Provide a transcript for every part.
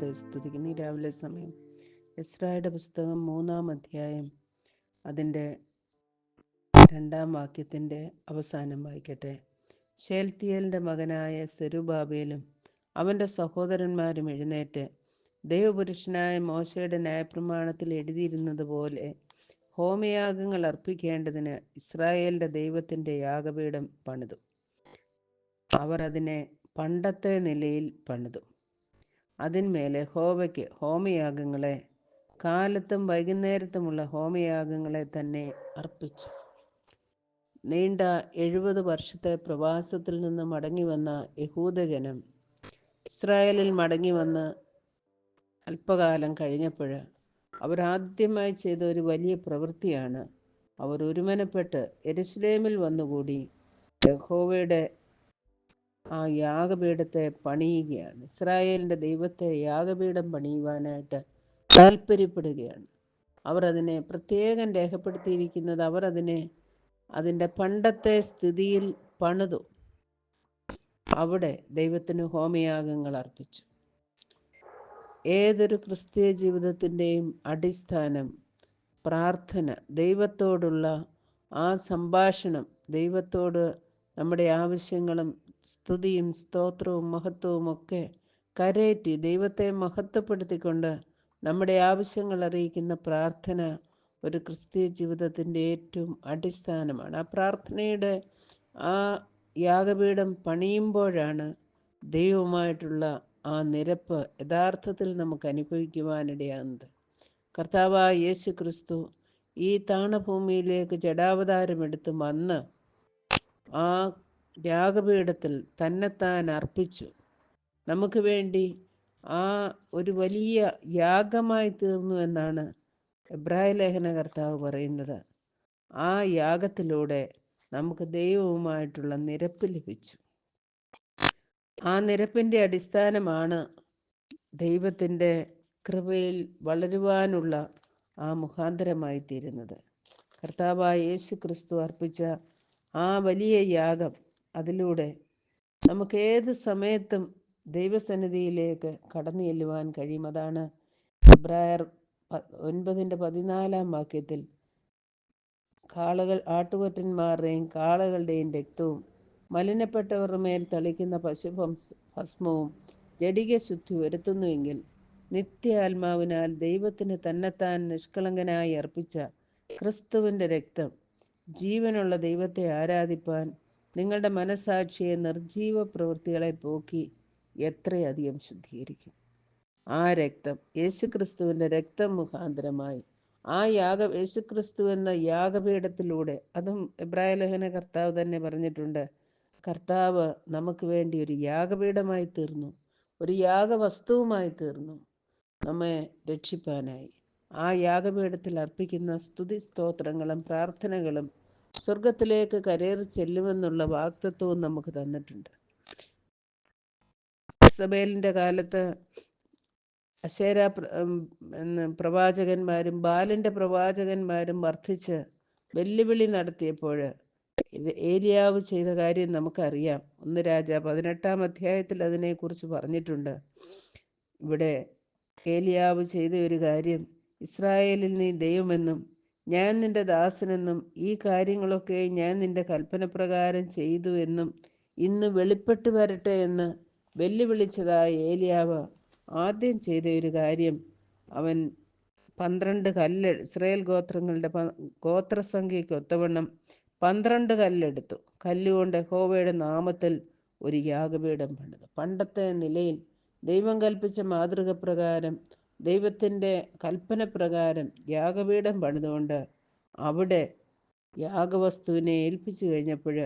രാവിലെ സമയം ഇസ്രായുടെ പുസ്തകം മൂന്നാം അധ്യായം അതിന്റെ രണ്ടാം വാക്യത്തിന്റെ അവസാനം വായിക്കട്ടെ. ഷേൽത്തിയലിന്റെ മകനായ സെരുബാബേലും അവന്റെ സഹോദരന്മാരും എഴുന്നേറ്റ് ദൈവപുരുഷനായ മോശയുടെ ന്യായപ്രമാണത്തിൽ എഴുതിയിരുന്നത് പോലെ ഹോമയാഗങ്ങൾ അർപ്പിക്കേണ്ടതിന് ഇസ്രായേലിന്റെ ദൈവത്തിന്റെ യാഗപീഠം പണിതു. അവർ അതിനെ പണ്ടത്തെ നിലയിൽ പണിതു. അതിന്മേലെ ഹോവയ്ക്ക് ഹോമയാഗങ്ങളെ കാലത്തും വൈകുന്നേരത്തുമുള്ള ഹോമയാഗങ്ങളെ തന്നെ അർപ്പിച്ചു. നീണ്ട എഴുപത് വർഷത്തെ പ്രവാസത്തിൽ നിന്ന് മടങ്ങി വന്ന യഹൂദജനം ഇസ്രായേലിൽ മടങ്ങി വന്ന് അല്പകാലം കഴിഞ്ഞപ്പോൾ അവർ ആദ്യമായി ചെയ്ത ഒരു വലിയ പ്രവൃത്തിയാണ് അവർ ഒരുമനപ്പെട്ട് എരുസലേമിൽ വന്നുകൂടി യഹോവയുടെ ആ യാഗപീഠത്തെ പണിയുകയാണ്. ഇസ്രായേലിന്റെ ദൈവത്തെ യാഗപീഠം പണിയുവാനായിട്ട് താല്പര്യപ്പെടുകയാണ്. അവർ അതിനെ പ്രത്യേകം രേഖപ്പെടുത്തിയിരിക്കുന്നത് അവർ അതിനെ അതിന്റെ പണ്ടത്തെ സ്ഥിതിയിൽ പണിതു. അവിടെ ദൈവത്തിന് ഹോമയാഗങ്ങൾ അർപ്പിച്ചു. ഏതൊരു ക്രിസ്തീയ ജീവിതത്തിന്റെയും അടിസ്ഥാനം പ്രാർത്ഥന ദൈവത്തോടുള്ള ആ സംഭാഷണം ദൈവത്തോട് നമ്മുടെ ആവശ്യങ്ങളും സ്തുതിയും സ്തോത്രവും മഹത്വവും ഒക്കെ കരയറ്റി ദൈവത്തെ മഹത്വപ്പെടുത്തിക്കൊണ്ട് നമ്മുടെ ആവശ്യങ്ങൾ അറിയിക്കുന്ന പ്രാർത്ഥന ഒരു ക്രിസ്തീയ ജീവിതത്തിന്റെ ഏറ്റവും അടിസ്ഥാനമാണ്. ആ പ്രാർത്ഥനയുടെ ആ യാഗപീഠം പണിയുമ്പോഴാണ് ദൈവവുമായിട്ടുള്ള ആ നിരപ്പ് യഥാർത്ഥത്തിൽ നമുക്ക് അനുഭവിക്കുവാനിടയാകുന്നത്. കർത്താവായ യേശു ക്രിസ്തു ഈ താണഭൂമിയിലേക്ക് ജഡാവതാരമെടുത്ത് വന്ന് ആ യാഗപീഠത്തിൽ തന്നെത്താൻ അർപ്പിച്ചു. നമുക്ക് വേണ്ടി ആ ഒരു വലിയ യാഗമായി തീർന്നു എന്നാണ് എബ്രായ ലേഖന കർത്താവ് പറയുന്നത്. ആ യാഗത്തിലൂടെ നമുക്ക് ദൈവവുമായിട്ടുള്ള നിരപ്പ് ലഭിച്ചു. ആ നിരപ്പിന്റെ അടിസ്ഥാനമാണ് ദൈവത്തിന്റെ കൃപയിൽ വളരുവാനുള്ള ആ മുഖാന്തരമായി തീരുന്നത്. കർത്താവായ യേശു ക്രിസ്തു അർപ്പിച്ച ആ വലിയ യാഗം അതിലൂടെ നമുക്ക് ഏത് സമയത്തും ദൈവസന്നിധിയിലേക്ക് കടന്നു ചെല്ലുവാൻ കഴിയും. അതാണ് ഫെബ്രായർ ഒൻപതിന്റെ പതിനാലാം വാക്യത്തിൽ കാളകൾ ആട്ടുകൊറ്റന്മാരുടെയും കാളകളുടെയും രക്തവും മലിനപ്പെട്ടവരുടെ മേൽ തളിക്കുന്ന പശുഭസ്മവും ജഡിക ശുദ്ധി വരുത്തുന്നുവെങ്കിൽ നിത്യ ആത്മാവിനാൽ ദൈവത്തിന് തന്നെത്താൻ നിഷ്കളങ്കനായി അർപ്പിച്ച ക്രിസ്തുവിന്റെ രക്തം ജീവനുള്ള ദൈവത്തെ ആരാധിപ്പാൻ നിങ്ങളുടെ മനസാക്ഷിയെ നിർജീവ പ്രവൃത്തികളെ പോക്കി എത്രയധികം ശുദ്ധീകരിക്കും. ആ രക്തം യേശുക്രിസ്തുവിന്റെ രക്തം മുഖാന്തരമായി ആ യാഗ യേശുക്രിസ്തു എന്ന യാഗപീഠത്തിലൂടെ. അതും ഇബ്രാഹിം കർത്താവ് തന്നെ പറഞ്ഞിട്ടുണ്ട്. കർത്താവ് നമുക്ക് വേണ്ടി ഒരു യാഗപീഠമായി തീർന്നു. ഒരു യാഗവസ്തുവുമായി തീർന്നു. നമ്മെ രക്ഷിപ്പാനായി. ആ യാഗപീഠത്തിൽ അർപ്പിക്കുന്ന സ്തുതി സ്തോത്രങ്ങളും പ്രാർത്ഥനകളും സ്വർഗത്തിലേക്ക് കരേറി ചെല്ലുമെന്നുള്ള വാക്തത്വവും നമുക്ക് തന്നിട്ടുണ്ട്. ഇസബേലിന്റെ കാലത്ത് അശേര പ്രവാചകന്മാരും ബാലിന്റെ പ്രവാചകന്മാരും വർദ്ധിച്ച് വെല്ലുവിളി നടത്തിയപ്പോൾ ഇത് ഏലിയാവ് ചെയ്ത കാര്യം നമുക്കറിയാം. ഒന്ന് രാജ പതിനെട്ടാം അധ്യായത്തിൽ അതിനെക്കുറിച്ച് പറഞ്ഞിട്ടുണ്ട്. ഇവിടെ ഏലിയാവ് ചെയ്ത ഒരു കാര്യം ഇസ്രായേലിൽ നീ ദൈവമെന്നും ഞാൻ നിന്റെ ദാസനെന്നും ഈ കാര്യങ്ങളൊക്കെ ഞാൻ നിന്റെ കൽപ്പനപ്രകാരം ചെയ്തു എന്നും ഇന്ന് വെളിപ്പെട്ട് വരട്ടെ എന്ന് വെല്ലുവിളിച്ചതായ ഏലിയാവ്. ആദ്യം ചെയ്ത ഒരു കാര്യം അവൻ പന്ത്രണ്ട് കല്ല് ഇസ്രയേൽ ഗോത്രങ്ങളുടെ ഗോത്രസംഖ്യയ്ക്ക് ഒത്തവണ്ണം പന്ത്രണ്ട് കല്ലെടുത്തു. കല്ലുകൊണ്ട് ഹോവയുടെ നാമത്തിൽ ഒരു യാഗപീഠം പണിതു. പണ്ടത്തെ നിലയിൽ ദൈവം കൽപ്പിച്ച മാതൃക പ്രകാരം ദൈവത്തിന്റെ കൽപ്പന പ്രകാരം യാഗപീഠം പണിതുകൊണ്ട് അവിടെ യാഗവസ്തുവിനെ ഏൽപ്പിച്ചു കഴിഞ്ഞപ്പോൾ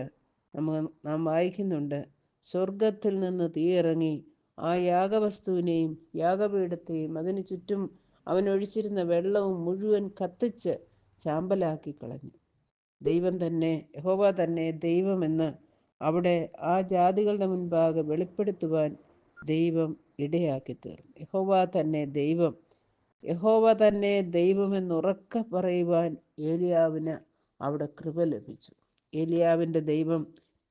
നമ്മൾ നാം വായിക്കുന്നുണ്ട് സ്വർഗത്തിൽ നിന്ന് തീയിറങ്ങി ആ യാഗവസ്തുവിനെയും യാഗപീഠത്തെയും അതിനു ചുറ്റും അവൻ ഒഴിച്ചിരുന്ന വെള്ളവും മുഴുവൻ കത്തിച്ച് ചാമ്പലാക്കി കളഞ്ഞു. ദൈവം തന്നെ യഹോവ തന്നെ ദൈവമെന്ന് അവിടെ ആ ജാതികളുടെ മുൻപാകെ വെളിപ്പെടുത്തുവാൻ ദൈവം ഇടയാക്കി തീർന്നു യഹോവ തന്നെ ദൈവം. യഹോവ തന്നെ ദൈവമെന്നുറക്കെ പറയുവാൻ ഏലിയാവിന് അവിടെ കൃപ ലഭിച്ചു. ഏലിയാവിന്റെ ദൈവം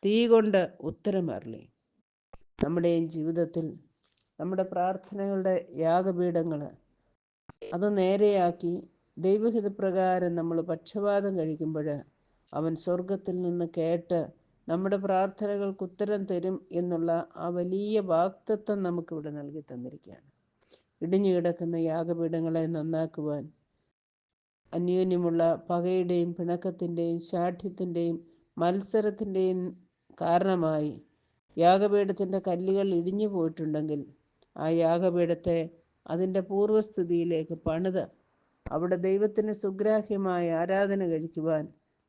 തീ കൊണ്ട് ഉത്തരമറിളി നമ്മുടെയും ജീവിതത്തിൽ നമ്മുടെ പ്രാർത്ഥനകളുടെ യാഗപീഠങ്ങൾ അത് നേരെയാക്കി ദൈവഹിതപ്രകാരം നമ്മൾ പക്ഷപാതം കഴിക്കുമ്പോൾ അവൻ സ്വർഗത്തിൽ നിന്ന് കേട്ട് നമ്മുടെ പ്രാർത്ഥനകൾക്ക് ഉത്തരം തരും എന്നുള്ള ആ വലിയ വാക്തത്വം നമുക്കിവിടെ നൽകി തന്നിരിക്കുകയാണ്. ഇടിഞ്ഞു കിടക്കുന്ന യാഗപീഠങ്ങളെ നന്നാക്കുവാൻ അന്യോന്യമുള്ള പകയുടെയും പിണക്കത്തിന്റെയും ശാഠ്യത്തിന്റെയും മത്സരത്തിന്റെയും കാരണമായി യാഗപീഠത്തിന്റെ കല്ലുകൾ ഇടിഞ്ഞു പോയിട്ടുണ്ടെങ്കിൽ ആ യാഗപീഠത്തെ അതിന്റെ പൂർവസ്ഥിതിയിലേക്ക് പണിത് അവിടെ ദൈവത്തിന് സുഗ്രാഹ്യമായ ആരാധന കഴിക്കുവാൻ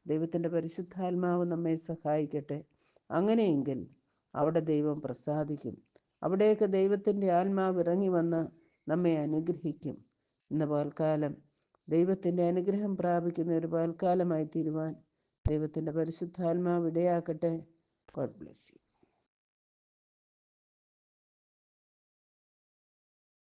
ദൈവത്തിന്റെ പരിശുദ്ധാത്മാവ് നമ്മെ സഹായിക്കട്ടെ. അങ്ങനെയെങ്കിൽ അവിടെ ദൈവം പ്രസാദിക്കും. അവിടേക്ക് ദൈവത്തിന്റെ ആത്മാവ് ഇറങ്ങി വന്ന് നമ്മെ അനുഗ്രഹിക്കും. ഇന്ന് പാൽക്കാലം. ദൈവത്തിന്റെ അനുഗ്രഹം പ്രാപിക്കുന്ന ഒരു പാൽക്കാലമായി തീരുവാൻ ദൈവത്തിന്റെ പരിശുദ്ധാത്മാവ് ഇടയാക്കട്ടെ. God bless you